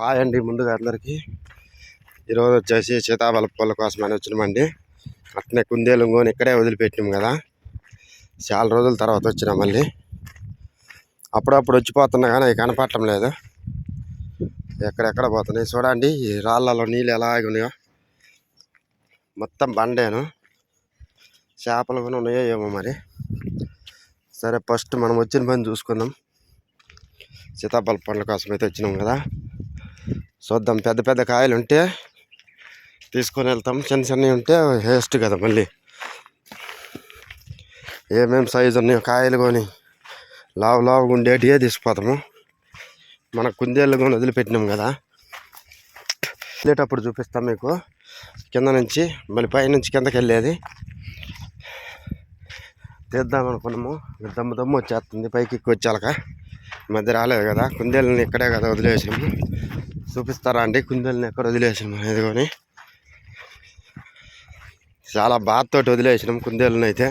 Hi అండి ముందుగా అందరికీ. ఈరోజు వచ్చేసి సీతాఫల పూల కోసం అని వచ్చినామండి. అట్నే కుందేలు గోని ఇక్కడే వదిలిపెట్టినాం కదా. చాలా రోజుల తర్వాత వచ్చినాం మళ్ళీ. అప్పుడప్పుడు వచ్చిపోతున్నా కానీ అవి కనపడటం లేదు. ఎక్కడెక్కడ పోతున్నాయి చూడండి ఈ రాళ్ళలో నీళ్ళు ఎలాగ ఉన్నాయో. మొత్తం బండేను. చేపలు కూడా ఉన్నాయో ఏమో మరి. సరే ఫస్ట్ మనం వచ్చిన పని చూసుకుందాం. సీతాఫల పండ్ల కోసం అయితే వచ్చినాం కదా. చూద్దాం. పెద్ద పెద్ద కాయలు ఉంటే తీసుకొని వెళ్తాం. చిన్న చిన్నవి ఉంటే వేస్ట్ కదా మళ్ళీ. ఏమేమి సైజు ఉన్నాయో కాయలు కొని లావు లావుగా ఉండేటివే తీసుకుపోతాము. మన కుందేళ్ళు కొని వదిలిపెట్టినాం కదా. వెళ్ళేటప్పుడు చూపిస్తాం మీకు. కింద నుంచి మళ్ళీ పైనుంచి కిందకి వెళ్ళేది. తీద్దాం అనుకున్నాము. దమ్ము దమ్ము వచ్చేస్తుంది. పైకి ఎక్కి వచ్చాక ఈ మధ్య రాలేదు కదా. కుందేళ్ళని ఇక్కడే కదా వదిలేసాము చూపిస్తారా అండి? కుందేళ్ళని ఎక్కడ వదిలేసాము అనేది కానీ. చాలా బాధతో వదిలేసినాం కుందేళ్ళని అయితే.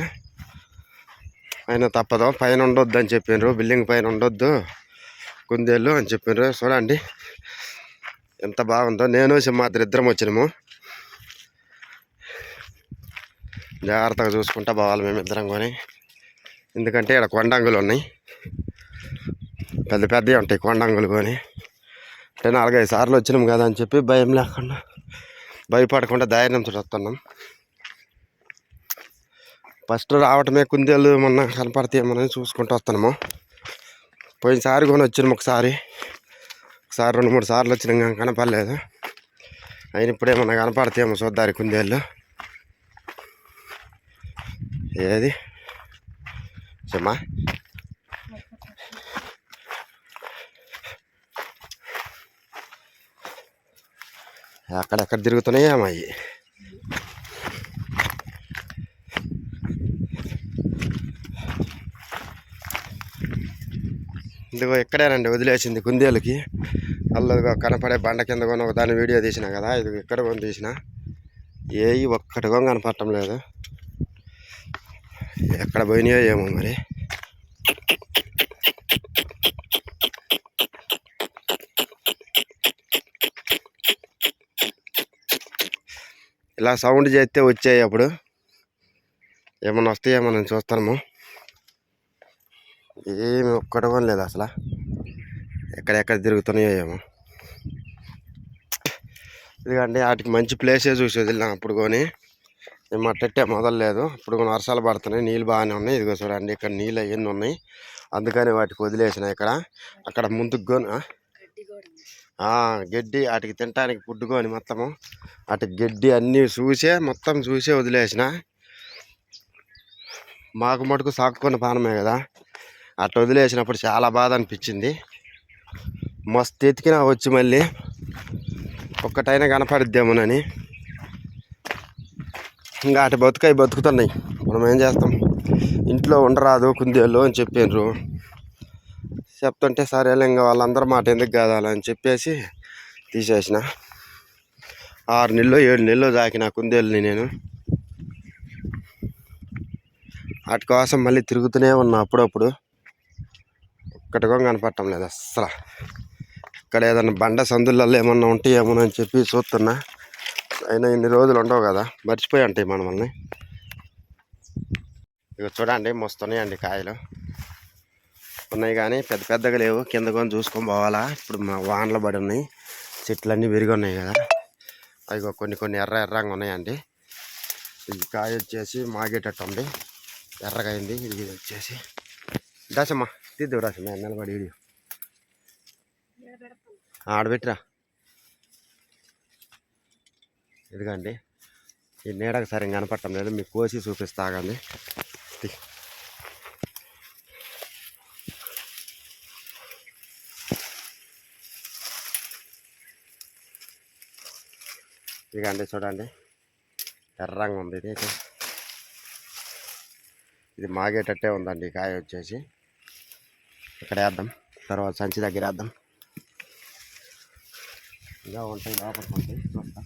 అయినా తప్పదు. పైన ఉండొద్దు అని చెప్పిండ్రు బిల్డింగ్ పైన ఉండొద్దు. కుందేళ్ళు అని చెప్పిండ్రు చూడండి. ఎంత బాగుందో. నేను సింహాద్రి ఇద్దరం వచ్చినాము. జాగ్రత్తగా చూసుకుంటా పోవాలి మేము ఇద్దరం కొని. ఎందుకంటే ఇక్కడ కొండంగులు ఉన్నాయి. పెద్ద పెద్దవి ఉంటాయి కొండంగులు కొని. అంటే నాలుగైదు సార్లు వచ్చినాం కదా అని చెప్పి భయం లేకుండా భయపడకుండా ధైర్యంతో వస్తున్నాం. ఫస్ట్ రావటమే కుందేళ్ళు మొన్న కనపడతాయేమోనని చూసుకుంటూ వస్తున్నాము. పోయినసారి కొని వచ్చినాము ఒకసారి. ఒకసారి రెండు మూడు సార్లు వచ్చినాం కనపడలేదు. అయిన ఇప్పుడేమన్నా కనపడతాయేమో చూద్దారు కుందేళ్ళు ఏది? చెమ్మా అక్కడెక్కడ తిరుగుతున్నాయి అమ్మాయి ఇదిగో ఇక్కడేనండి వదిలేసింది కుందేలకి. అల్లదిగో కనపడే బండ కింద కొని ఒక దాని వీడియో తీసిన కదా ఇది ఇక్కడ కొని తీసిన. ఏవి ఒక్కటి కనపడటం లేదు. ఎక్కడ పోయినాయో ఏమో మరి. ఇలా సౌండ్ చేస్తే వచ్చాయి అప్పుడు. ఏమన్నా వస్తాయేమో నేను చూస్తాము ఏమి ఒక్కటి లేదు అసలు. ఎక్కడెక్కడ తిరుగుతున్నాయో ఏమో. ఇదిగండి వాటికి మంచి ప్లేసే చూసి వదిలినాం అప్పుడు కొని. మేము అట్టట్టే మొదలలేదు. ఇప్పుడు కొన్ని వర్షాలు పడుతున్నాయి నీళ్ళు బాగానే ఉన్నాయి. ఇదిగో చూడండి ఇక్కడ నీళ్ళు అవన్నీ ఉన్నాయి. అందుకని వాటికి వదిలేసిన ఇక్కడ. అక్కడ ముందుకు కొని గడ్డి వాటికి తినటానికి ఫుడ్ మొత్తము. అటు గడ్డి అన్నీ చూసే మొత్తం చూసే వదిలేసిన. మాకు మటుకు సాక్కున్న పానమే కదా. అట్లా వదిలేసినప్పుడు చాలా బాధ అనిపించింది. మస్తు ఎతికినా వచ్చి మళ్ళీ. ఒక్కటైనా కనపడిద్దామోనని. ఇంకా అటు బతుకాయి బతుకుతున్నాయి. మనం ఏం చేస్తాం? ఇంట్లో ఉండరాదు కుందేళ్ళు అని చెప్పారు చెప్తుంటే సరేలే ఇంకా వాళ్ళందరి మాట ఎందుకు కాదాలని చెప్పేసి తీసేసిన. ఆరు నెలలు ఏడు నెలలు దాకిన కుందేళ్ళని నేను. వాటి కోసం మళ్ళీ తిరుగుతూనే ఉన్నా అప్పుడప్పుడు. ఒక్కటి కూడా కనపడటం లేదు అస్సలు. ఇక్కడ ఏదైనా బండ సందులలో ఏమన్నా ఉంటాయేమో అని చెప్పి చూస్తున్నా. అయినా ఇన్ని రోజులు ఉండవు కదా మర్చిపోయి ఉంటాయి మనల్ని ఇక చూడండి మస్తున్నాయండి కాయలు. ఉన్నాయి కానీ పెద్ద పెద్దగా లేవు. కింద కొని చూసుకొని పోవాలా. ఇప్పుడు మా వానలు పడి ఉన్నాయి. చెట్లన్నీ విరిగి ఉన్నాయి కదా. అవి కొన్ని కొన్ని ఎర్ర ఎర్రగా ఉన్నాయండి. ఇది కాయ వచ్చేసి మాగేటట్టు ఉంది. ఎర్రగా అయింది. ఇది వచ్చేసి. దాసమ్మా తీద్దు రాసమ్మా నిలబడి వీడియో. ఆడబెట్టిరా ఇదిగండి. ఈ నీడకు సరిగ్గా కనపడటం లేదు. మీకు కోసి చూపిస్తాగండి ఇదిగండి చూడండి. ఎర్రంగా ఉంది ఇది అయితే. ఇది మాగేటట్టే ఉందండి ఈ కాయ వచ్చేసి. ఇక్కడ వేద్దాం. తర్వాత సంచి దగ్గర వేద్దాం. ఇంకా ఉంటాయి లోపలికి ఉంటాయి చూస్తా.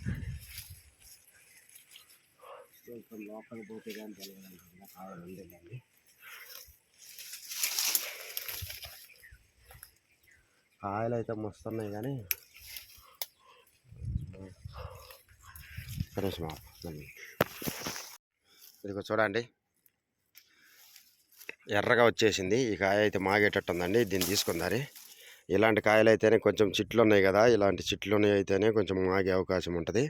కొంచెం లోపలికి పోతే కానీ తెలియదు కావాలి ఉందండి కాయలు అయితే మస్తున్నాయి కానీ కనీసం ఇదిగో చూడండి. ఎర్రగా వచ్చేసింది. ఈ కాయ అయితే మాగేటట్టు ఉందండి దీన్ని తీసుకుందారి. ఇలాంటి కాయలు అయితేనే కొంచెం చిట్లు ఉన్నాయి కదా. ఇలాంటి చెట్లు ఉన్నాయి అయితేనే కొంచెం మాగే అవకాశం ఉంటుంది.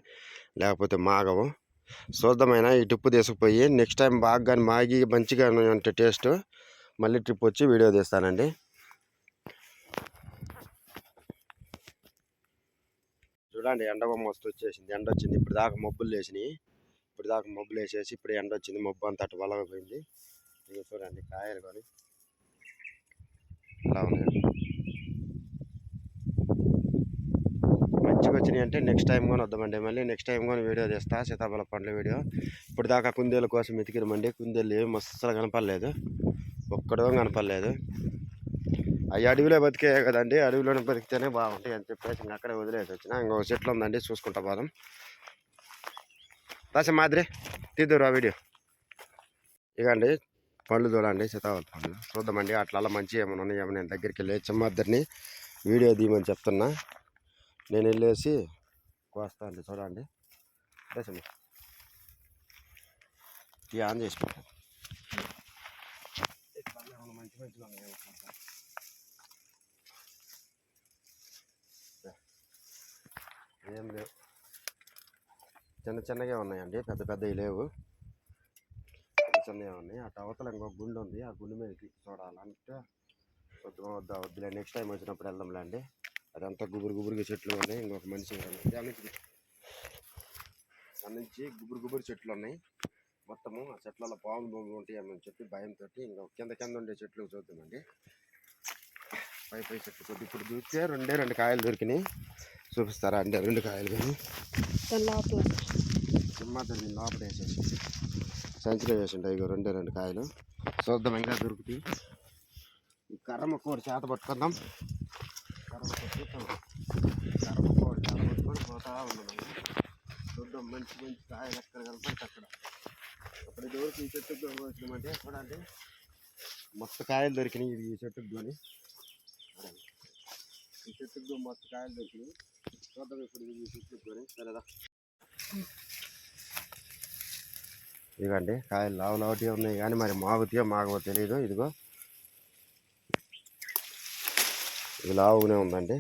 లేకపోతే మాగవు. చూద్దామైనా. ఈ టిప్పు తీసుకుపోయి నెక్స్ట్ టైం బాగా కానీ మాగి మంచిగా అంటే టేస్ట్ మళ్ళీ ట్రిప్ వచ్చి వీడియో తీస్తానండి. చూడండి ఎండ మస్తు వచ్చేసింది ఎండ వచ్చింది ఇప్పుడు దాకా మబ్బులు వేసినాయి ఇప్పుడు దాకా మబ్బులు వేసేసి ఇప్పుడు ఎండ వచ్చింది మబ్బు అంత అటు వలగపోయింది ఇక చూడండి కాయలు కానీ. అలా ఉన్నాయి. మంచిగా వచ్చినాయి అంటే నెక్స్ట్ టైం కూడా వద్దామండి. మళ్ళీ నెక్స్ట్ టైం కూడా వీడియో తీస్తా. సీతాఫల పండ్ల వీడియో. ఇప్పుడు దాకా కుందేలు కోసం ఎతికిరమండి కుందేలు ఏమి అస్సలు కనపడలేదు. ఒక్కడో కనపడలేదు. అవి అడవిలో బతికే కదండి అడవిలోనే బతికితేనే బాగుంటాయి అని చెప్పేసి ఇంకా అక్కడే వదిలేసి వచ్చిన. ఇంకో చెట్లు ఉందండి చూసుకుంటా పోదాం. రాసే మాదిరి తీద్దురు ఆ వీడియో. ఇకండి పళ్ళు చూడండి సీతాఫల పళ్ళు. చూద్దామండి అట్లా మంచి ఏమైనా ఉన్నాయేమో నేను దగ్గరికి వెళ్ళి చిమ్మద్దరిని వీడియో తీయమని చెప్తున్నా. నేను వెళ్ళేసి కోస్తా అండి చూడండి. దశమి ఆన్ చేసి మంచి మంచి మంచిగా ఉన్నాయి ఏం లేవు. చిన్న చిన్నగా ఉన్నాయండి పెద్ద పెద్దవి లేవు. చిన్న చిన్నగా ఉన్నాయి. అటు అవతల ఇంకొక గుండు ఉంది. ఆ గుండు మీద చూడాలంటే వద్దు వద్దా వద్దులే. నెక్స్ట్ టైం వచ్చినప్పుడు వెళ్దాంలే అండి అదంతా గుబురు గుబురుగా చెట్లు ఉన్నాయి. ఇంకొక మనిషి ఉన్నాడు. దాని నుంచి దాని నుంచి గుబురు గుబురు చెట్లు ఉన్నాయి. మొత్తము ఆ చెట్లలో పాములు బొమ్మలు ఉంటాయని చెప్పి భయంతో ఇంకా కింద కింద ఉండే చెట్లు చూద్దామండి. పై పై చెట్లు కొద్ది ఇప్పుడు చూస్తే రెండే రెండు కాయలు దొరికినాయి. చూపిస్తారా అంటే రెండు కాయలు కానీ లోపల. సింహాద్రి లోపల వేసేసి సంచిలో వేసింటాయి ఇగో రెండే రెండు కాయలు. చూద్దాం ఇంకా దొరుకుతాయి. ఈ కర్రమ్మ కూర చేత పట్టుకుందాం. కర్రమ్మ కూర చూద్దాం. కర్రమ్మ కూర చేత పట్టుకొని పోతా ఉన్నాం. చూద్దాం మంచి మంచి కాయలు ఎక్కడ కనపడితే అక్కడ. అప్పుడు దొరికి ఈ చెట్టుకు వచ్చినామంటే చూడండి మొత్తం కాయలు దొరికినాయి. ఇది ఈ చెట్టుకు కొని. ఈ చెట్టుకు మొత్తం కాయలు దొరికినాయి చూద్దాం ఇప్పుడు ఈ సరేదా ఇదిగండి కాయలు లావు లావుటి ఉన్నాయి కానీ మరి మాగుతాయో మాగవో తెలియదు ఇదిగో. ఇది లావుగానే ఉందండి.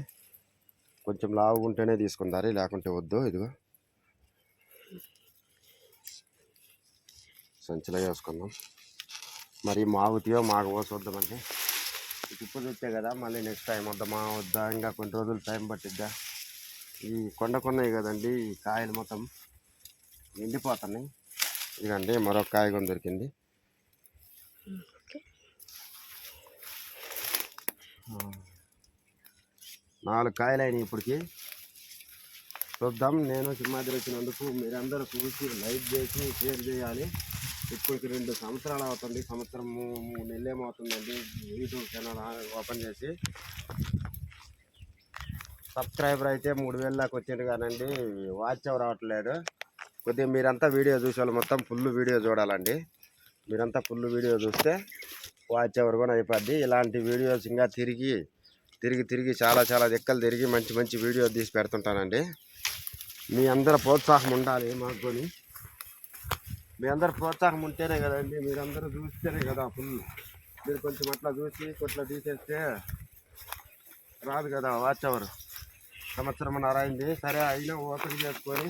కొంచెం లావుగా ఉంటేనే తీసుకుందారు లేకుంటే వద్దు. ఇదిగో. సంచిలో వేసుకుందాం. మరి మాగుతాయో మాగవో చూద్దామండి. ఇప్పుడు చూస్తే కదా మళ్ళీ నెక్స్ట్ టైం వద్దామా వద్దా ఇంకా కొన్ని రోజులు టైం పట్టిద్దా? ఈ కొండ కొన్నాయి కదండి ఈ కాయలు మొత్తం ఎండిపోతున్నాయి. ఇదండి మరొక కాయ కూడా దొరికింది. నాలుగు కాయలు అయినాయి ఇప్పటికి. చూద్దాం నేను సింహాద్రి వచ్చినందుకు మీరందరూ చూసి లైక్ చేసి షేర్ చేయాలి. ఇప్పటికి రెండు సంవత్సరాలు అవుతుంది. సంవత్సరం మూడు నెలలు ఏమవుతుందండి యూట్యూబ్ ఛానల్ ఓపెన్ చేసి. సబ్స్క్రైబర్ అయితే మూడు వేల దాకా వచ్చింది కానండి. వాచ్ ఎవరు రావట్లేదు. కొద్దిగా మీరంతా వీడియో చూసేవాళ్ళు మొత్తం ఫుల్ వీడియో చూడాలండి. మీరంతా ఫుల్ వీడియో చూస్తే వాచ్ ఎవరు కూడా అయిపోద్ది. ఇలాంటి వీడియోస్ ఇంకా తిరిగి తిరిగి తిరిగి చాలా చాలా దిక్కలు తిరిగి మంచి మంచి వీడియో తీసి పెడుతుంటానండి. మీ అందరి ప్రోత్సాహం ఉండాలి మాకు మీ అందరు ప్రోత్సాహం ఉంటేనే కదండి మీరందరూ చూస్తేనే కదా ఫుల్ మీరు కొంచెం అట్లా చూసి కొట్లా తీసేస్తే రాదు కదా వాచ్ అవర్ సంవత్సరం అయింది సరే అయినా ఓపెన్ చేసుకొని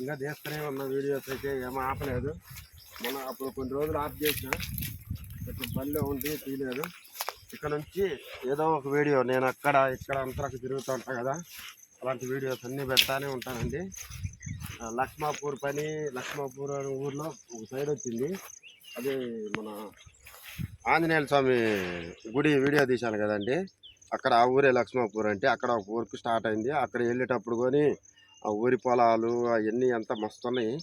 ఇంకా చేస్తూనే ఉన్న వీడియోస్ అయితే ఏమో ఆపలేదు. మన అప్పుడు కొన్ని రోజులు ఆఫ్ చేసిన. కొంచెం పనిలో ఉండి తీయలేదు. ఇక్కడ నుంచి ఏదో ఒక వీడియో నేను అక్కడ ఇక్కడ అంతరకు తిరుగుతూ ఉంటాను కదా. అలాంటి వీడియోస్ అన్నీ పెడతానే ఉంటానండి. లక్ష్మాపూర్ పని లక్ష్మాపూర్ అనే ఊర్లో ఒక సైడ్ వచ్చింది. అది మన ఆంజనేయ స్వామి గుడి వీడియో తీశాను కదండి. అక్కడ ఆ ఊరే లక్ష్మాపూర్ అంటే అక్కడ ఒక వర్క్ స్టార్ట్ అయింది. అక్కడ వెళ్ళేటప్పుడు కొని ఆ ఊరి పొలాలు అవన్నీ అంతా మస్తు ఉన్నాయి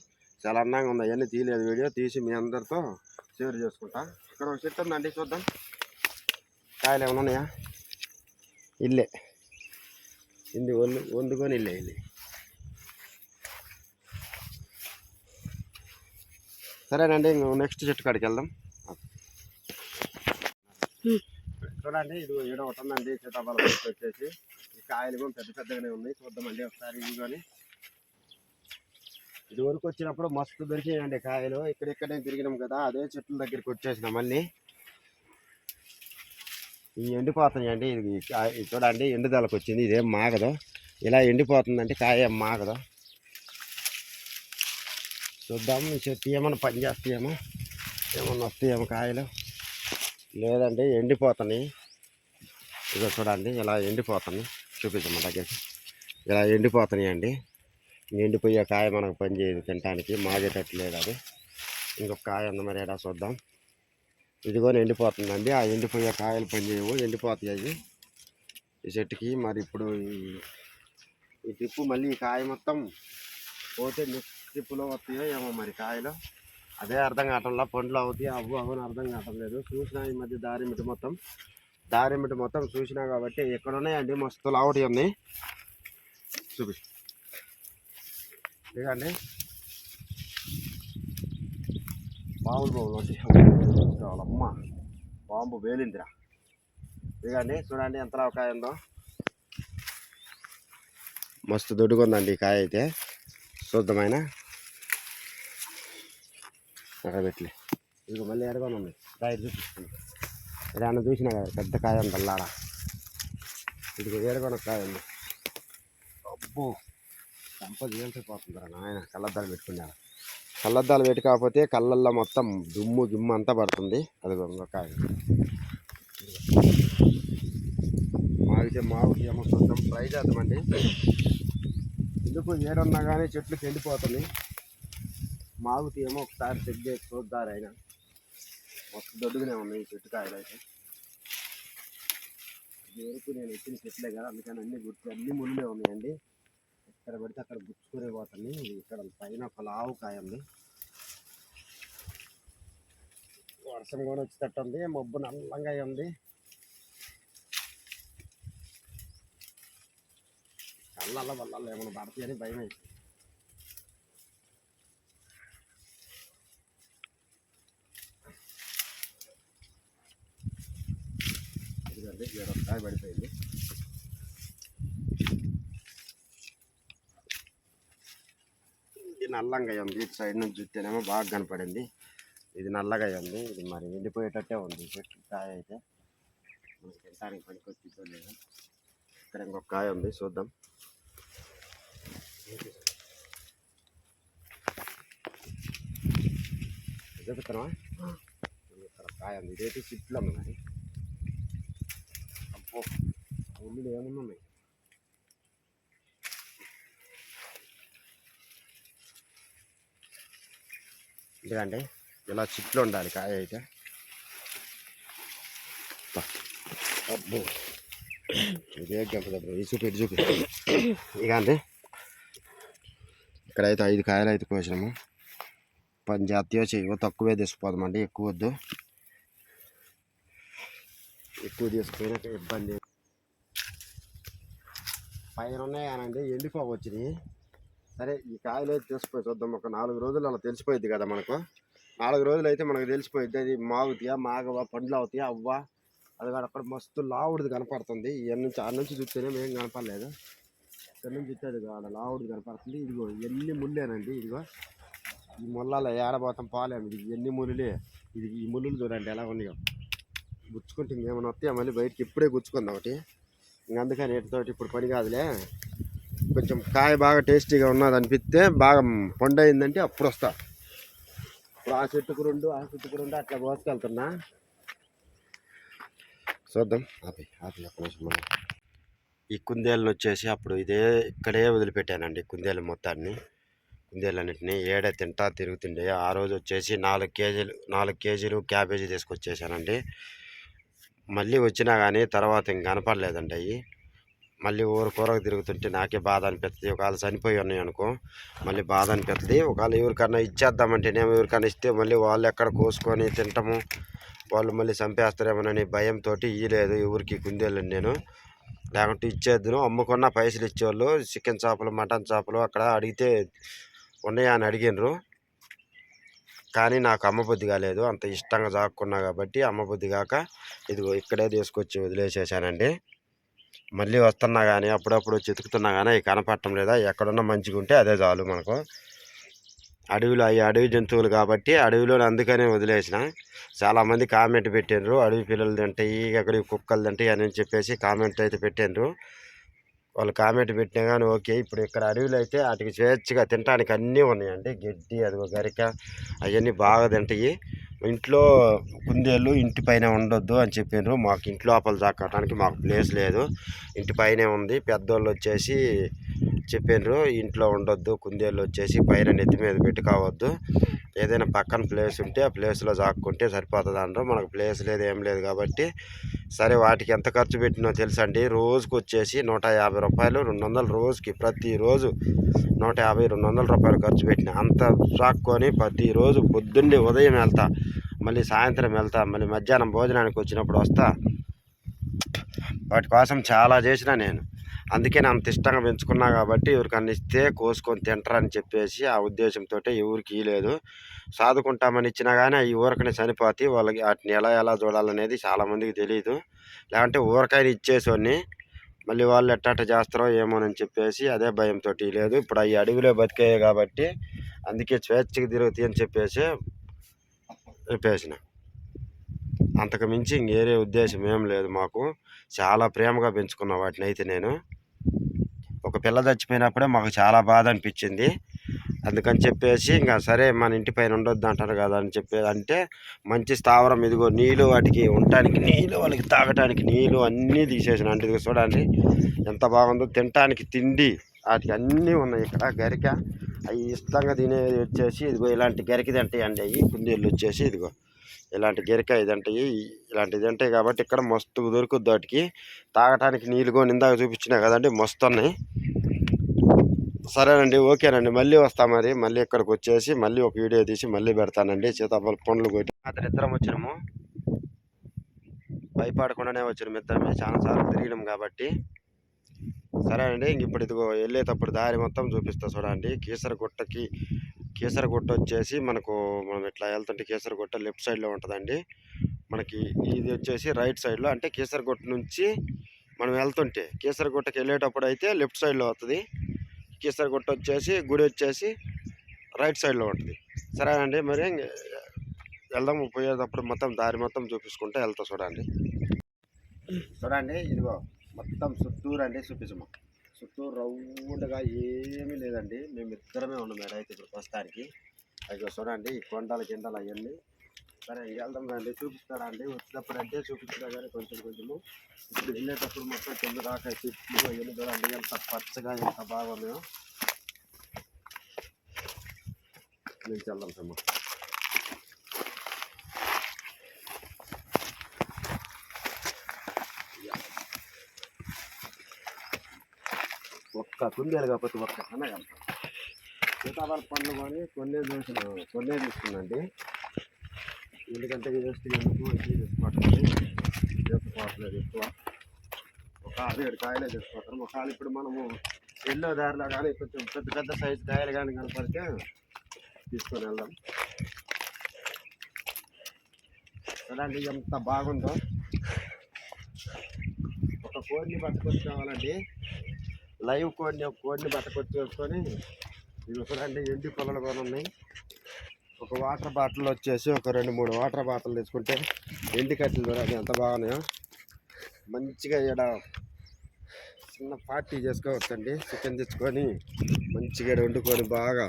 చాలా అందంగా ఉంది అవన్నీ తీయలేదు వీడియో తీసి మీ అందరితో షేర్ చేసుకుంటా. ఇక్కడ ఒక చెట్టు ఉందండి చూద్దాం. కాయలు ఏమన్నా ఉన్నాయా? ఇల్లే. ఇంది వండు వండుకొని ఇల్లే ఇల్లే. సరేనండి నెక్స్ట్ చెట్టు కాడికి వెళ్దాం. చూడండి ఇది ఏడో ఒకటి ఉందండి సీతాఫలం చెట్టు వచ్చేసి. ఈ కాయలు కూడా పెద్ద పెద్దగానే ఉన్నాయి. చూద్దామండి ఒకసారి ఇవి కానీ ఇది వరకు వచ్చినప్పుడు మస్తు దొరికాయండి కాయలు. ఇక్కడిక్కడే తిరిగినాం కదా అదే చెట్ల దగ్గరికి వచ్చేసినాం మళ్ళీ. ఇవి ఎండిపోతున్నాయండి. ఇది కాయ- ఇది చూడండి ఎండుదలకు వచ్చింది. ఇదేం మాగదు. ఇలా ఎండిపోతుందంటే కాయ ఏం మాగదు. చూద్దాం. ఈ చెట్టు ఏమైనా పని చేస్తాయేమో? ఏమన్నా వస్తాయేమో కాయలు. లేదండి ఎండిపోతున్నాయి. ఇక చూడండి ఇలా ఎండిపోతున్నాయి. చూపించమ్మ దగ్గరికి. ఇలా ఎండిపోతున్నాయి అండి. ఎండిపోయే కాయ మనకు పని చేయదు తినడానికి మాగేటట్టు లేదు అది. ఇంకొక కాయ ఉంది మరి ఎడా చూద్దాం. ఇదిగోని ఎండిపోతుందండి ఆ ఎండిపోయే కాయలు పని చేయవు. ఎండిపోతాయి ఈ చెట్టుకి మరి ఇప్పుడు ఈ- ట్రిప్పు మళ్ళీ ఈ కాయ మొత్తం పోతే నెక్స్ట్ టిప్పులో వస్తాయో ఏమో మరి కాయలు. అదే అర్థం కావటంలా పండ్లు అవుతాయి. అవ్వు అవ్వని అర్థం కావటం లేదు. చూసినా ఈ మధ్య దారి మిటి మొత్తం. దారి మిటి మొత్తం చూసినా కాబట్టి ఎక్కడ ఉన్నాయండి? మస్తు లావుటి ఉన్నాయి. చూపి. ఇదండి పావులు బావులు అమ్మ. బాంబు వేలిందిరా. ఇదిగండి. చూడండి ఎంత లావకాయ ఉందో. మస్తు దొడ్డుకుందండి ఈ కాయ అయితే. శుద్ధమైన. అక్కడ పెట్టలే ఇదిగో మళ్ళీ ఎడగొని ఉంది కాయ చూపిస్తుంది ఏదైనా చూసినా కదా పెద్ద కాయ ఉంది అల్లాడ ఇదిగో ఏడగొన కాయ ఉంది అబ్బో సంపద ఏల్చిపోతుందిరా నాయన కళ్ళద్దాలు పెట్టుకున్నాడు కళ్ళద్దాలు పెట్టి కాకపోతే కళ్ళల్లో మొత్తం దుమ్ము దుమ్ము అంతా పడుతుంది. అది కాయ. మాగితే మాగుకి ఏమో కొంచెం ట్రై చేద్దామండి. ఎందుకు ఏడున్నా కానీ చెట్లు ఎండిపోతుంది మాగుతి ఏమో ఒకసారి చెక్ చేసి చూద్దారు ఆయన మస్తు దొడ్డుగానే ఉన్నాయి చెట్టుకాయలు చెట్టు కాయలు అయితే. ఇది వరకు నేను ఎత్తిన చెట్లే కదా అందుకని అన్ని గుర్తు అన్ని ముళ్ళే ఉన్నాయండి. ఎక్కడ పడితే అక్కడ గుచ్చుకునే పోతుంది ఇక్కడ పైన ఒక లావు కాయ ఉంది. వర్షం కూడా వచ్చేటట్టు ఉంది మబ్బు నల్లంగా ఉంది. కళ్ళల్ల వల్ల ఏమైనా పడతాయని అని భయం పడిపోయిందండి ఇక్కడ కాయ పడిపోయింది. ఇది నల్లంగా ఉంది. ఇటు సైడ్ నుంచి చూస్తేనేమో బాగా కనపడింది. ఇది నల్లగా ఉంది. ఇది మరి ఎండిపోయేటట్టే ఉంది. చెట్టు కాయ అయితే. మనకి తినడానికి పనికి లేదు ఇక్కడ ఇంకొక కాయ ఉంది. చూద్దాం. చెప్తున్నావా ఇక్కడ కాయ ఉంది. ఇదైతే చిట్లు ఉంది మరి? అబ్బో ఉల్లిలు ఉన్నాయి ఎందుకంటే ఇలా చిట్లు ఉండాలి కాయ అయితే. అబ్బో. ఇదే గంప ఈ చూపి ఇటు చూపి. ఇక అంటే ఇక్కడైతే ఐదు కాయలు అయితే కోసినాము. పని జాతీయ చేయవో తక్కువే తీసుకుపోదామండి ఎక్కువ వద్దు. ఎక్కువ తీసుకుపోయినా ఇబ్బంది పైన ఉన్నాయనండి ఎండిపోవచ్చినాయి సరే ఈ కాయలు అయితే తెలిసిపోయి చూద్దాం. ఒక నాలుగు రోజులు అలా తెలిసిపోయింది కదా మనకు. నాలుగు రోజులు అయితే మనకు తెలిసిపోయింది అది మాగుతాయా మాగవా పండ్లు అవుతాయా అవ్వా? అది అక్కడ మస్తు లావుడిది కనపడుతుంది. ఇవన్నీ నుంచి ఆ నుంచి చూస్తేనే ఏం కనపడలేదు. ఇక్కడ నుంచి చూస్తే అది లావుడిది కనపడుతుంది. ఇదిగో ఎన్ని ముళ్ళేనండి ఇదిగో. ఈ ముళ్ళలో ఏడబోతాం పాలేము ఇది ఎన్ని ముళ్ళులే ఇది ఈ ముళ్ళులు చూడండి ఎలా ఉన్నాయో. గుచ్చుకుంటే ఏమైనా వస్తాయా? మళ్ళీ బయటికి ఇప్పుడే గుచ్చుకుందాం ఒకటి. ఇంక అందుకని వీటితోటి ఇప్పుడు పని కాదులే. కొంచెం కాయ బాగా టేస్టీగా ఉన్నది అనిపిస్తే బాగా పండు అయిందంటే అప్పుడు వస్తా. ఇప్పుడు ఆ చెట్టుకు రెండు ఆ చెట్టుకు రెండు అట్లా కోసుకెళ్తున్నా. చూద్దాం. ఆపి ఆపి ఒక్క ఈ కుందేళ్ళని వచ్చేసి అప్పుడు ఇదే ఇక్కడే వదిలిపెట్టానండి కుందేలు మొత్తాన్ని. కుందేళ్ళన్నింటినీ ఏడే తింటా తిరుగుతుండే. ఆ రోజు వచ్చేసి నాలుగు కేజీలు నాలుగు కేజీలు క్యాబేజీ తీసుకొచ్చేసానండి. మళ్ళీ వచ్చినా కానీ తర్వాత ఇంక కనపడలేదండి అవి మళ్ళీ ఊరు కూరకు తిరుగుతుంటే నాకే బాధ అనిపిస్తుంది ఒకవేళ చనిపోయి ఉన్నాయి అనుకో మళ్ళీ బాధ అనిపిస్తుంది ఒకవేళ ఎవరికన్నా ఇచ్చేద్దామంటే నేను ఎవరికన్నా ఇస్తే మళ్ళీ వాళ్ళు ఎక్కడ కోసుకొని తింటాము వాళ్ళు మళ్ళీ చంపేస్తారేమోనని భయంతో ఇయ్యలేదు. ఎవరికి కుందేళ్ళని నేను. లేకుంటే ఇచ్చేద్దును. అమ్ముకున్న పైసలు ఇచ్చేవాళ్ళు. చికెన్ చేపలు మటన్ చేపలు అక్కడ అడిగితే ఉన్నాయా అని అడిగినారు. కానీ నాకు అమ్మబుద్ధి కాలేదు. అంత ఇష్టంగా చాక్కున్నా కాబట్టి అమ్మబుద్ధి కాక ఇదిగో ఇక్కడే తీసుకొచ్చి వదిలేసేసానండి. మళ్ళీ వస్తున్నా కానీ అప్పుడప్పుడు చితుకుతున్నా కానీ అవి కనపడటం లేదా ఎక్కడున్నా మంచిగా ఉంటే అదే చాలు మనకు. అడవిలో అవి అడవి జంతువులు కాబట్టి అడవిలో అందుకనే వదిలేసిన. చాలామంది కామెంట్ పెట్టిండ్రు అడవి పిల్లలు తింటాయి ఎక్కడ కుక్కలు తింటాయి అని చెప్పేసి కామెంట్ అయితే పెట్టిండ్రు. వాళ్ళు కామెంట్ పెట్టినా కానీ ఓకే. ఇప్పుడు ఇక్కడ అడవిలో అయితే వాటికి స్వేచ్ఛగా తినడానికి అన్నీ ఉన్నాయండి. గడ్డి అదిగో గరిక అవన్నీ బాగా తింటాయి. ఇంట్లో కుందేళ్ళు ఇంటి పైన ఉండొద్దు అని చెప్పినారు. మాకు ఇంటి లోపల మాకు ప్లేస్ లేదు. ఇంటి పైనే ఉంది. పెద్దోళ్ళు వచ్చేసి చెప్పిండ్రు ఇంట్లో ఉండొద్దు కుందేళ్ళు వచ్చేసి పైన నెత్తి మీద పెట్టుకోవద్దు ఏదైనా పక్కన ప్లేస్ ఉంటే ఆ ప్లేస్లో సాక్కుంటే సరిపోతుంది అంటారు. మనకు ప్లేస్ లేదు ఏం లేదు కాబట్టి సరే వాటికి ఎంత ఖర్చు పెట్టినో తెలుసండి. రోజుకు వచ్చేసి నూట యాభై రూపాయలు రెండు వందలు రోజుకి ప్రతిరోజు నూట యాభై రెండు వందల రూపాయలు ఖర్చు పెట్టిన అంత సాక్కొని ప్రతిరోజు పొద్దున్నే ఉదయం వెళ్తా మళ్ళీ సాయంత్రం వెళ్తా మళ్ళీ మధ్యాహ్నం భోజనానికి వచ్చినప్పుడు వస్తా. వాటి కోసం చాలా చేసిన నేను. అందుకే నేను అంత ఇష్టంగా పెంచుకున్నా కాబట్టి ఎవరికన్నా ఇస్తే కోసుకొని తింటారని చెప్పేసి ఆ ఉద్దేశంతో ఎవరికి ఇవ్వలేదు సాదుకుంటామని ఇచ్చినా కానీ ఈ ఊరకనే చనిపోతే వాళ్ళకి వాటిని ఎలా ఎలా చూడాలనేది చాలామందికి తెలియదు లేదంటే ఊరకాయని ఇచ్చేసోని మళ్ళీ వాళ్ళు ఎట్ట చేస్తారో ఏమోనని చెప్పేసి అదే భయంతో లేదు. ఇప్పుడు అవి అడవిలో బతికాయి కాబట్టి అందుకే స్వేచ్ఛగా తిరుగుతాయి అని చెప్పేసి చెప్పేసిన. అంతకు మించి ఇంకేరే ఉద్దేశం ఏం లేదు మాకు. చాలా ప్రేమగా పెంచుకున్నా వాటిని అయితే నేను. ఒక పిల్ల చచ్చిపోయినప్పుడే మాకు చాలా బాధ అనిపించింది. అందుకని చెప్పేసి ఇంకా సరే మన ఇంటి పైన ఉండొద్దు అంటారు కదా అని చెప్పేది అంటే మంచి స్థావరం ఇదిగో నీళ్ళు వాటికి ఉండటానికి నీళ్ళు వాళ్ళకి తాగటానికి నీళ్ళు అన్నీ తీసేసిన. అంటే ఇదిగో చూడండి ఎంత బాగుందో తినటానికి తిండి వాటికి అన్నీ ఉన్నాయి ఇక్కడ. గరిక అవి ఇష్టంగా తినేది వచ్చేసి ఇదిగో ఇలాంటి గరిక తింటాయండి అవి. కుందేళ్ళు వచ్చేసి ఇదిగో ఇలాంటి గిరికాయ ఇదంటాయి ఇలాంటిది ఉంటాయి కాబట్టి ఇక్కడ మస్తు దొరుకుద్ది వాటికి. తాగటానికి నీళ్ళు కొని ఇందాక చూపించినా కదండి మస్తు ఉన్నాయి. సరేనండి ఓకేనండి. మళ్ళీ వస్తా మరి. మళ్ళీ ఇక్కడికి వచ్చేసి మళ్ళీ ఒక వీడియో తీసి మళ్ళీ పెడతానండి. సీతాఫల పండ్లు కొట్టి అతను ఇద్దరం వచ్చినాము. భయపడకుండానే వచ్చినాము ఇద్దరమే. చాలా సార్లు తిరిగినాం కాబట్టి. సరేనండి ఇంక ఇప్పుడు ఇదిగో వెళ్ళేటప్పుడు దారి మొత్తం చూపిస్తా చూడండి. కీసరగుట్టకి కేసరగుట్ట వచ్చేసి మనకు మనం ఇట్లా వెళ్తుంటే కేసరగుట్ట లెఫ్ట్ సైడ్లో ఉంటుందండి. మనకి ఇది వచ్చేసి రైట్ సైడ్లో అంటే కేసరగుట్ట నుంచి మనం వెళ్తుంటే కేసరగుట్టకి వెళ్ళేటప్పుడు అయితే లెఫ్ట్ సైడ్లో వస్తుంది కేసరగుట్ట వచ్చేసి గుడి వచ్చేసి రైట్ సైడ్లో ఉంటుంది. సరేనండి మరి వెళ్దాం పోయేటప్పుడు మొత్తం దారి మొత్తం చూపించుకుంటే వెళ్తా చూడండి. చూడండి ఇదిగో మొత్తం చుట్టూరు అండి చూపించము చుట్టూ రౌండ్గా ఏమీ లేదండి. మేము ఇద్దరమే ఉన్నాం మేడం అయితే ఇప్పుడు ప్రస్తుతానికి. అయితే చూడండి ఈ కొండల గిండలు అవన్నీ. సరే వెళ్దాం రండి. చూపిస్తారా అండి? వచ్చినప్పుడు అంటే చూపించినా కానీ కొంచెం కొంచెము ఇప్పుడు వెళ్ళేటప్పుడు మొత్తం కింద దాకా చెట్లు అవన్నీ చూడండి. ఎంత పచ్చగా ఎంత బాగున్నాయో. నుంచి వెళ్దాం సమ్మా ఒక్క కుందేలు కాకపోతే ఒక్క అనగా సీతాఫల పండ్లు కొని కొన్నే చూసిన కొన్నే తీసుకున్నాండి. ఎందుకంటే వేస్ట్ ఎందుకు ఎక్కువ తీసుకోవట్లేదు. తీసుకోవట్లేదు ఎక్కువ. ఒక ఆరు ఏడు కాయలే తీసుకోవటం ఒకవేళ ఇప్పుడు మనము ఎల్లో దారిలో కానీ కొంచెం పెద్ద పెద్ద సైజు కాయలు కానీ కనపడితే తీసుకొని వెళ్దాం. చూడండి ఎంత బాగుందో. ఒక కోడిని పట్టుకొచ్చి కావాలండి. లైవ్ కోడిని ఒక కోడిని పట్టుకొచ్చి వేసుకొని ఇవి చూడండి ఎండి పొలాలు కూడా ఉన్నాయి. ఒక వాటర్ బాటిల్ వచ్చేసి ఒక రెండు మూడు వాటర్ బాటిల్ తీసుకుంటే ఎండి కట్టెలు చూడండి ఎంత బాగున్నాయో. మంచిగా ఇక్కడ చిన్న పార్టీ చేసుకోవచ్చండి. చికెన్ తెచ్చుకొని మంచిగా ఈడ వండుకొని బాగా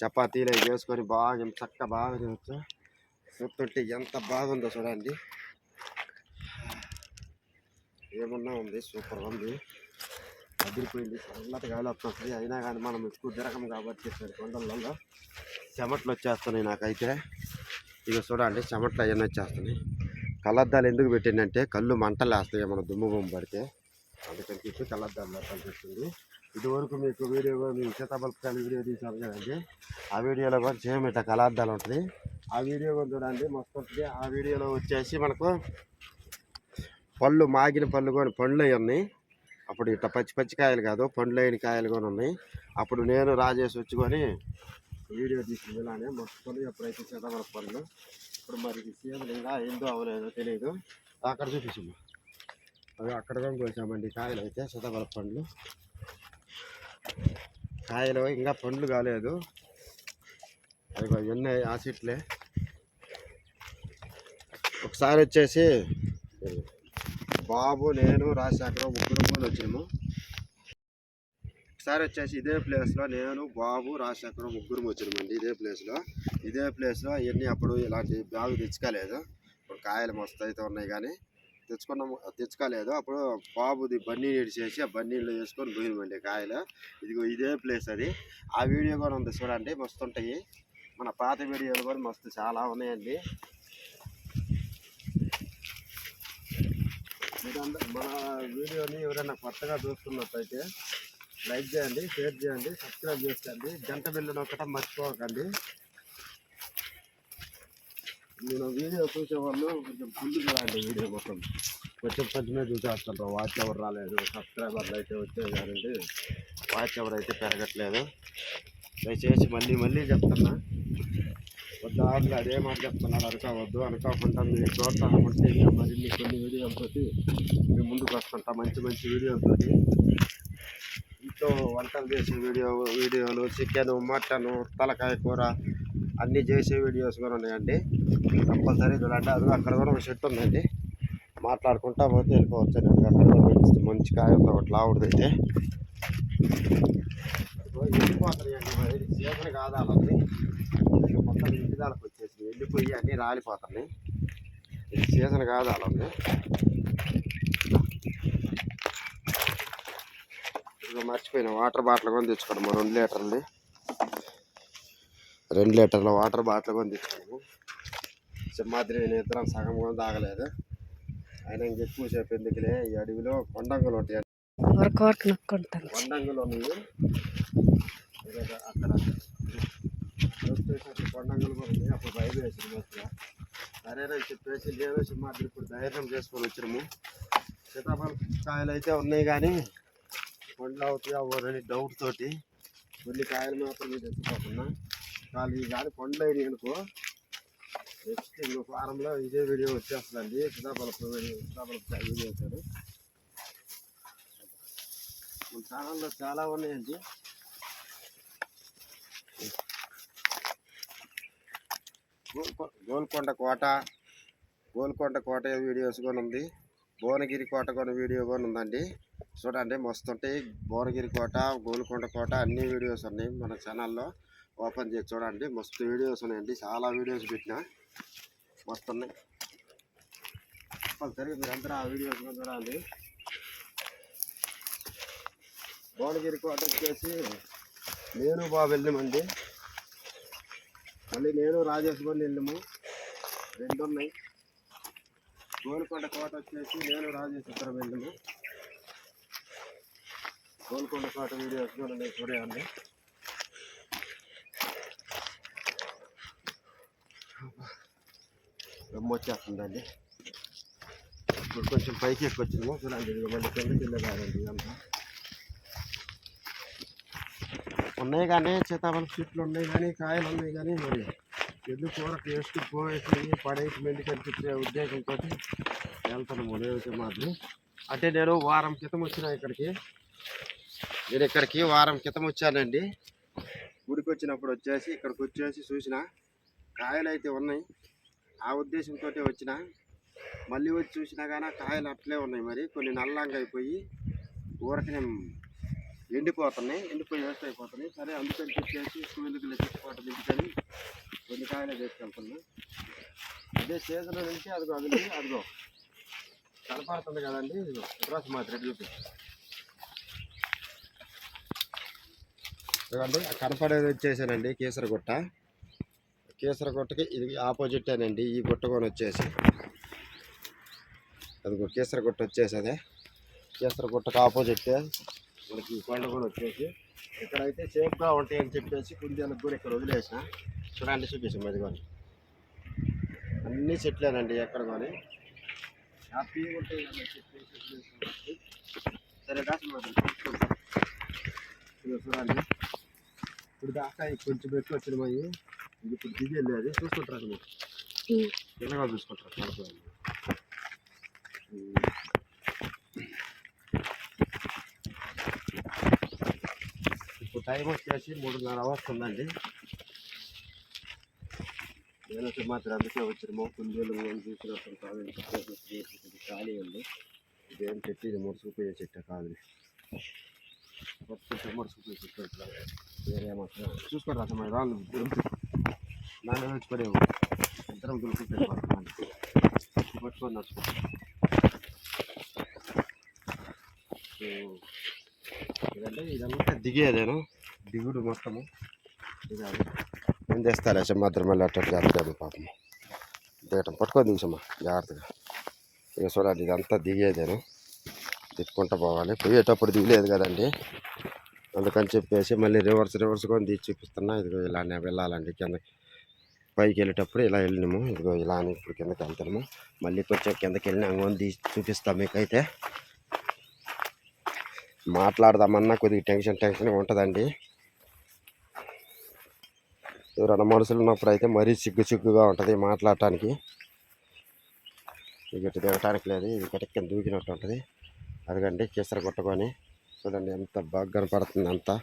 చపాతీలు అవి చేసుకొని బాగా చక్క చక్కగా బాగా తినచ్చు. చూస్తుంటే ఎంత బాగుందో చూడండి. ఏమన్నా ఉంది? సూపర్ ఉంది. అదిరిపోయింది. చల్లటి గాలి వస్తుంది. అయినా కానీ మనం ఎక్కువ తిరగం కాబట్టి ఇక్కడ కొండలలో చెమట్లు వచ్చేస్తున్నాయి నాకైతే. ఇక చూడండి చెమట్లు అవన్నీ వచ్చేస్తున్నాయి. కళ్ళద్దాలు ఎందుకు పెట్టిందంటే కళ్ళు మంటలు వేస్తాయి మన దుమ్ము బొమ్మ పడితే. అందుకని చెప్పి కళ్ళద్దాలు పెట్టాల్సి ఇదివరకు మీకు వీడియో మీకు సీతాఫలకాయలు వీడియో తీసాను కదండి. ఆ వీడియోలో కూడా సేమ్ ఇట్లా కళార్థాలు ఉంటుంది ఆ వీడియో కూడా చూడండి మస్తు ఉంటుంది ఆ వీడియోలో వచ్చేసి మనకు పళ్ళు మాగిన పళ్ళు కూడా పండ్లు అవి ఉన్నాయి. అప్పుడు ఇట్లా పచ్చి పచ్చి కాయలు కాదు పండ్లు అయిన కాయలు కూడా ఉన్నాయి. అప్పుడు నేను రాజేసి వచ్చుకొని వీడియో తీసుకుని ఇలానే. మొత్తం ఎప్పుడైతే సీతాఫల పనులు. ఇప్పుడు మరి ఇది సీజన్ ఇంకా ఏందో అవ్వలేదో తెలియదు అక్కడ చూపించమ్మా అవి అక్కడ కూడా కోసామండి కాయలు అయితే సీతాఫల పండ్లు కాయలు ఇంకా పండ్లు కాలేదు. అవి ఉన్నాయి ఆ సీట్లే ఒకసారి వచ్చేసి బాబు నేను రాజశేఖరం ముగ్గురు కూడా వచ్చినాము. ఒకసారి వచ్చేసి ఇదే ప్లేస్లో నేను బాబు రాజశేఖరం ముగ్గురు వచ్చినామండి ఇదే ప్లేస్లో ఇదే ప్లేస్లో ఇవన్నీ అప్పుడు ఇలాంటి బ్యాగు తెచ్చుకోలేదు. ఇప్పుడు కాయలు మస్తు అయితే ఉన్నాయి కానీ తెచ్చుకున్నాము తెచ్చుకోలేదు. అప్పుడు బాబుది బన్నీ చేసి ఆ బన్నీళ్ళు వేసుకొని పోయినామండి కాయలు. ఇదిగో ఇదే ప్లేస్ అది. ఆ వీడియో కూడా ఉంది చూడండి మస్తు ఉంటాయి. మన పాత వీడియోలు కూడా మస్తు చాలా ఉన్నాయండి. మన వీడియోని ఎవరైనా కొత్తగా చూస్తున్నట్టయితే లైక్ చేయండి షేర్ చేయండి సబ్స్క్రైబ్ చేసుకోండి. గంట బిల్లు నొక్కటం మర్చిపోకండి. నేను వీడియో చూసే వాళ్ళు కొంచెం ముందుకు రాండి వీడియో మొత్తం. కొంచెం కొంచెమే చూసేస్తుంటారు. వాచ్ ఎవరు రాలేదు. సబ్స్క్రైబర్లు అయితే వచ్చేసారండి. వాచ్ ఎవరు అయితే పెరగట్లేదు. దయచేసి మళ్ళీ మళ్ళీ చెప్తున్నా. వద్దారులు అదే మాట చెప్తున్నారు అనుకోవద్దు అనుకోకుండా మీరు ప్రోత్సాహం ఉంటే మరిన్ని కొన్ని వీడియోలతో మేము ముందుకు వస్తుంటాం మంచి మంచి వీడియోలతో ఇంట్లో వంటలు చేసే వీడియో వీడియోలు చికెన్ మటన్ తలకాయ కూర అన్నీ చేసే వీడియోస్ కూడా ఉన్నాయండి. కంపల్సరీ చూడండి అది అక్కడ కూడా ఒక చెట్టు ఉందండి. మాట్లాడుకుంటా పోతే వెళ్ళిపోవచ్చు అండి. అక్కడ కూడా మంచి కాయ ఉంది ఒకటి అయితే. వెళ్ళిపోతున్నాయండి మరి సీజన్ కాదాలండి మొత్తం ఇంటి దానికి వచ్చేసి వెళ్ళిపోయి అన్నీ రాలిపోతున్నాయి. ఇది సీజన్ కాదు అలా ఇదిగో మర్చిపోయిన వాటర్ బాటిల్ కొని తెచ్చుకోవడం రెండు లీటర్లు రెండు లీటర్ల వాటర్ బాటిల్ కొని తెచ్చుకున్నాము సింహాద్రి నేను ఇద్దరం సగం కూడా తాగలేదు. ఇంక ఎక్కువ సేపు ఎందుకులే? ఈ అడవిలో కొండంగులు ఉంటాయి. కొండంగులు ఉన్నాయి. అక్కడ స్టేషన్ కొండంగులు కూడా ఉంది. అప్పుడు బయట వేసారు మంచిగా సరేనా చెప్పేసి లేవేసి సింహాద్రి ఇప్పుడు ధైర్యం చేసుకొని వచ్చినాము. సీతాఫల కాయలు అయితే ఉన్నాయి కానీ పండ్లు అవుతాయి అవ్వరని డౌట్ తోటి కొన్ని కాయలు మాత్రం మీరు తెచ్చుకోకుండా కానీ ఈ కానీ పండ్లు అయినాయి అనుకో నెక్స్ట్ ఇంకో వారంలో ఇదే వీడియో వచ్చేస్తుందండి. సీతాఫల సీతాఫల కాయ వీడియో వచ్చారు. మన ఛానల్లో చాలా ఉన్నాయండి. గోల్కొండ కోట గోల్కొండ కోట వీడియోస్ కూడా ఉంది. భువనగిరి కోట కూడా వీడియో కూడా ఉందండి. చూడండి మస్తు ఉంటాయి భువనగిరి కోట గోల్కొండ కోట అన్ని వీడియోస్ ఉన్నాయి మన ఛానల్లో. ఓపెన్ చేసి చూడండి మస్తు వీడియోస్ ఉన్నాయండి. చాలా వీడియోస్ పెట్టినా. మస్తు ఉన్నాయి కంపల్సరీగా మీరందరూ ఆ వీడియోస్ కూడా చూడాలి భువనగిరి కోట వచ్చేసి నేను బాబు వెళ్ళామండి మళ్ళీ నేను రాజేష్ కూడా వెళ్ళాము. రెండు ఉన్నాయి. గోల్కొండ కోట వచ్చేసి నేను రాజేష్ ఇద్దరం వెళ్ళాము. గోల్కొండ కోట వీడియోస్ కూడా నేను చూడండి రమ్మొచ్చేస్తుందండి ఇప్పుడు కొంచెం పైకి ఎక్కువ వచ్చినాము. చూడండి మళ్ళీ కిందకి వెళ్ళేదారండి ఇదంతా. ఉన్నాయి కానీ సీతాఫల చెట్లు ఉన్నాయి కానీ కాయలు ఉన్నాయి కానీ మరి ఎందుకు కూర టేస్ట్ పోయేసి పడేసి మెండి కనిపించే ఉద్దేశంతో వెళ్తాను లేకపోతే మాత్రం. అంటే నేను వారం క్రితం వచ్చిన ఇక్కడికి. నేను ఇక్కడికి వారం క్రితం వచ్చానండి. గుడికి వచ్చినప్పుడు వచ్చేసి ఇక్కడికి వచ్చేసి చూసిన కాయలు అయితే ఉన్నాయి. ఆ ఉద్దేశంతో వచ్చిన. మళ్ళీ వచ్చి చూసినా కానీ కాయలు అట్లే ఉన్నాయి మరి. కొన్ని నల్లంగా అయిపోయి ఊరకనే ఎండిపోతున్నాయి ఎండిపోయి వేస్ట్ అయిపోతున్నాయి. సరే అందుకని చెప్పేసి స్కూల్కి తెచ్చుకోవటం ఎందుకని కొన్ని కాయలు తీసుకెళ్తున్నాం అదే సీజన్ నుంచి అదిగో అదిగో అదిగో. కనపడుతుంది కదండి ఇదిగో ఉద్రాసు మా రెడ్ చూపి చూడండి కనపడేది వచ్చేసానండి కేసరగుట్ట. కేసరగుట్టకి ఇది ఆపోజిటేనండి ఈ గుట్ట కొని వచ్చేసి. అదిగో కేసరగుట్ట వచ్చేసి అదే. కేసరగుట్టకు ఆపోజిట్ మనకి ఈ కొండ కూడా వచ్చేసి ఇక్కడైతే సేఫ్గా ఉంటాయి అని చెప్పేసి కుందేలకు కూడా ఇక్కడ వదిలేసిన. చూడండి చూపించాం అది కానీ అన్ని చెట్లేనండి ఎక్కడ కానీ. హ్యాపీగా ఉంటాయి అని చెప్పేసి. సరే చూడండి. ఇప్పుడు దాకా కొంచెం ఎక్కువ వచ్చినాయి ఇది ఇప్పుడు దిగి వెళ్ళేది. చూసుకుంటారు మీరు? చిన్నగా చూసుకుంటారు? టైం వచ్చేసి మూడున్నర అవర్స్ ఉందండి నేను మాత్రం అందుకే వచ్చినాము కుందేలు చూసినప్పుడు కాదు ఖాళీ ఉంది. ఇదేం చెట్టు ఇది ముడుచుకుపోయే చెట్టు కాదు. కొత్త ముడుచుకుపోయే చెట్టు వేరే మాత్రం చూసుకోరా అసలు రాళ్ళు నాన్న వచ్చి పడేవు ఇద్దరం దులుకుంటే పట్టుకొని నడుచుకో ఇదంటే? ఇదంతా దిగేదేను? దిగుడు మొత్తము. ఏం చేస్తారు అసలు మాత్రం మళ్ళీ అట్లా చేస్తాడు పాపం. దిగటం పట్టుకొని దిగుసమ్మా జాగ్రత్తగా. ఇక చూడండి ఇదంతా దిగేదేను. తిప్పుకుంటూ పోవాలి. పోయేటప్పుడు దిగలేదు కదండి. అందుకని చెప్పేసి మళ్ళీ రివర్స్ రివర్స్ కొని తీసి చూపిస్తున్నా. ఇదిగో ఇలానే వెళ్ళాలండి కింద పైకి వెళ్ళేటప్పుడు ఇలా వెళ్ళినాము. ఇదిగో ఇలా అని ఇప్పుడు కిందకి వెళ్తున్నాము. మళ్ళీ కొంచెం కిందకి వెళ్ళినా అంగోని తీసి చూపిస్తాం మీకైతే. మాట్లాడదామన్నా కొద్దిగా టెన్షన్ టెన్షన్గా ఉంటుందండి. ఎవరైనా మనుషులు ఉన్నప్పుడు అయితే మరీ సిగ్గు సిగ్గుగా ఉంటుంది మాట్లాడటానికి. ఇక ఇటు దిగటానికి లేదు ఇది కటిక్కని దూకినట్టు ఉంటుంది. అదిగండి కేసర కొట్టుకొని చూడండి ఎంత బాగా కనపడుతుంది అంతా.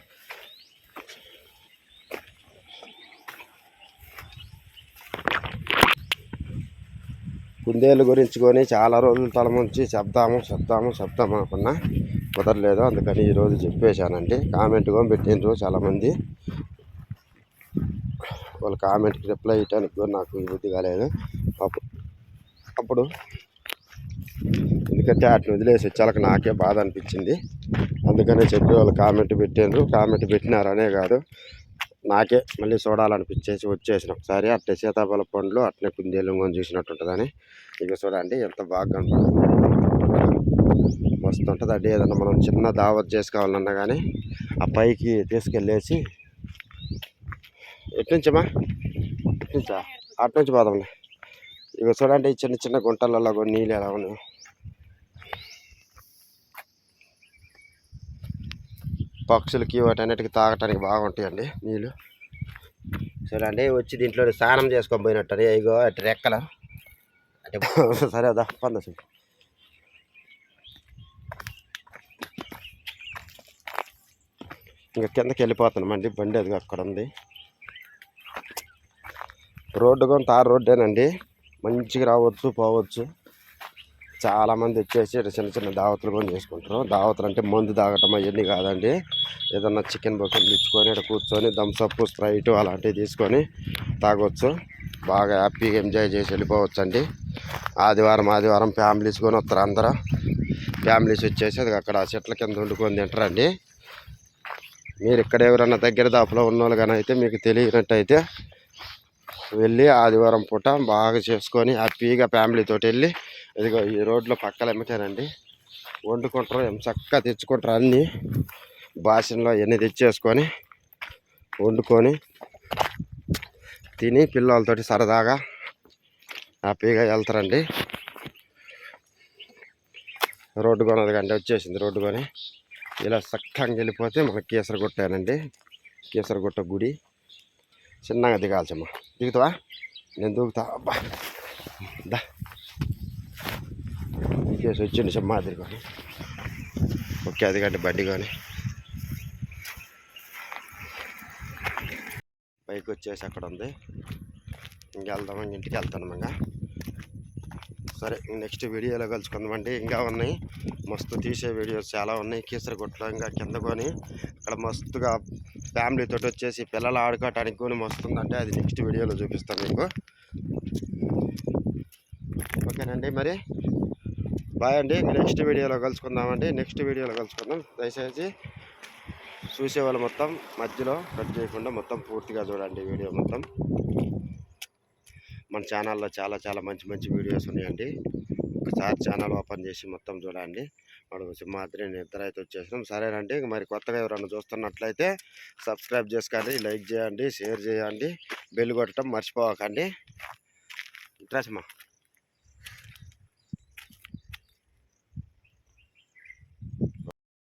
కుందేలు గురించి కొని చాలా రోజులు తలముంచి చెప్దాము చెప్దాము చెప్దాము అనుకున్నా కుదరలేదు. అందుకని ఈరోజు చెప్పేశానండి. కామెంట్ కూడా పెట్టిండ్రు చాలామంది. వాళ్ళ కామెంట్కి రిప్లై ఇవ్వడానికి కూడా నాకు బుద్ధి కాలేదు. అప్పుడు అప్పుడు ఎందుకంటే వాటిని వదిలేసి వచ్చాక నాకే బాధ అనిపించింది. అందుకనే చెప్పి వాళ్ళు కామెంట్ పెట్టారు కామెంట్ పెట్టినారనే కాదు. నాకే మళ్ళీ చూడాలనిపించేసి వచ్చేసిన. ఒకసారి అట్టే సీతాఫల పండ్లు అట్నే కుందేలు కొని చూసినట్టు ఉంటుందని ఇక చూడండి ఎంత బాగా కనపడుతుంది. మస్తు ఉంటుంది. అంటే ఏదన్నా మనం చిన్న దావత్ చేసుకోవాలన్నా కానీ ఆ పైకి తీసుకెళ్ళేసి ఎట్నుంచమ్మా ఎట్నుంచా అటు నుంచి పోదాంలే. ఇక చూడండి ఈ చిన్న చిన్న గుంటలలో నీళ్ళు ఎలా ఉన్నాయి. పక్షులకి వాటన్నిటికి తాగటానికి బాగుంటాయండి నీళ్ళు. చూడండి వచ్చి దీంట్లో స్నానం చేసుకొని పోయినట్టు ఇగో అటు రెక్కల. అంటే సరే అదా పంద ఇంకా కిందకి వెళ్ళిపోతున్నామండి బండి అది అక్కడ ఉంది. రోడ్డు కూడా తార్ రోడ్డేనండి. మంచిగా రావచ్చు పోవచ్చు. చాలామంది వచ్చేసి చిన్న చిన్న దావతులు కూడా చేసుకుంటారు. దావతులు అంటే మందు తాగటం అవన్నీ కాదండి. ఏదన్నా చికెన్ బొక్కలు తెచ్చుకొని ఇక్కడ కూర్చొని థమ్స్అప్ స్ప్రైట్ అలాంటివి తీసుకొని తాగొచ్చు. బాగా హ్యాపీగా ఎంజాయ్ చేసి వెళ్ళిపోవచ్చు అండి ఆదివారం ఆదివారం ఫ్యామిలీస్ కొని వస్తారు అందరూ. ఫ్యామిలీస్ వచ్చేసి అది అక్కడ చెట్ల కింద వండుకొని తింటారండి. మీరు ఇక్కడ ఎవరైనా దగ్గర దాపులో ఉన్న వాళ్ళు కానీ అయితే మీకు తెలియనట్టయితే వెళ్ళి ఆదివారం పూట బాగా చేసుకొని హ్యాపీగా ఫ్యామిలీతో వెళ్ళి ఇదిగో ఈ రోడ్లో పక్కల ఎమ్మటానండి వండుకుంటారు ఏం చక్కగా తెచ్చుకుంటారు అన్నీ. బాసనలో ఎన్ని తెచ్చేసుకొని వండుకొని తిని పిల్లలతోటి సరదాగా హ్యాపీగా వెళ్తారండి. రోడ్డు కొనది కంటే వచ్చేసింది రోడ్డు కొని ఇలా చక్కగా వెళ్ళిపోతే మనకి కేసరగుట్టేనండి కేసరగుట్ట గుడి. చిన్నగా దిగాల్సమ్మా. దిగుతావా? నేను దూకుతా. అబ్బా. దా. ఇంకేసి వచ్చింది సింహాద్రి కొని ఓకే అది కంటే బండి కానీ. పైకి వచ్చేసి అక్కడ ఉంది. ఇంక వెళ్దాం ఇంటికి వెళ్తాను ఇంకా సరే నెక్స్ట్ వీడియోలో కలుసుకుందామండి ఇంకా ఉన్నాయి. మస్తు తీసే వీడియోస్ చాలా ఉన్నాయి. కీసరగుట్టలో ఇంకా కింద కొని. అక్కడ మస్తుగా ఫ్యామిలీతో వచ్చేసి పిల్లలు ఆడుకోవటానికి కూడా వస్తుందంటే అది నెక్స్ట్ వీడియోలో చూపిస్తాను మీకు. ఓకేనండి మరి. బాయ్ అండి. నెక్స్ట్ వీడియోలో కలుసుకుందామండి. నెక్స్ట్ వీడియోలో కలుసుకుందాం. దయచేసి చూసేవాళ్ళు మొత్తం మధ్యలో కట్ చేయకుండా మొత్తం పూర్తిగా చూడండి వీడియో మొత్తం. మన ఛానల్లో చాలా చాలా మంచి మంచి వీడియోస్ ఉన్నాయండి. ఒకసారి ఛానల్ ఓపెన్ చేసి మొత్తం చూడండి. మనం సింహాద్రి నిద్ర అయితే వచ్చేసినాం. సరేనండి. ఇంక మరి కొత్తగా ఎవరైనా చూస్తున్నట్లయితే సబ్స్క్రైబ్ చేసుకోండి లైక్ చేయండి షేర్ చేయండి బెల్ కొట్టడం మర్చిపోకండి. ఇంట్రెస్ట్